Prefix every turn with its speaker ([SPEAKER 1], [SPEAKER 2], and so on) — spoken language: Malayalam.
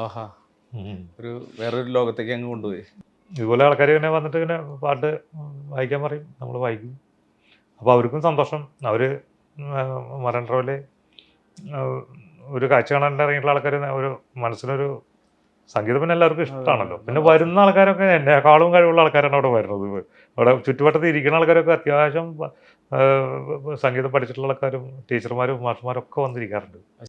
[SPEAKER 1] ആഹാ. ഒരു വേറൊരു ലോകത്തേക്ക് അങ്ങ് കൊണ്ടുപോയി.
[SPEAKER 2] ഇതുപോലെ ആൾക്കാർ ഇങ്ങനെ വന്നിട്ട് ഇങ്ങനെ പാട്ട് വായിക്കാൻ പറയും. നമ്മൾ വായിക്കും. അപ്പോൾ അവർക്കും സന്തോഷം. അവർ മറൻ ഒരു കാഴ്ച കാണാൻ ഇറങ്ങിയിട്ടുള്ള ആൾക്കാർ ഒരു മനസ്സിനൊരു സംഗീതം പിന്നെ എല്ലാവർക്കും ഇഷ്ടമാണല്ലോ പിന്നെ വരുന്ന ആൾക്കാരൊക്കെ എന്നെക്കാളും കഴിവുള്ള ആൾക്കാരാണ് അവിടെ വരുന്നത്. അവിടെ ചുറ്റുവട്ടത്ത് ഇരിക്കുന്ന ആൾക്കാരൊക്കെ അത്യാവശ്യം സംഗീതം പഠിച്ചിട്ടുള്ള ആൾക്കാരും ടീച്ചർമാരും മാഷന്മാരും ഒക്കെ വന്നിരിക്കാറുണ്ട്.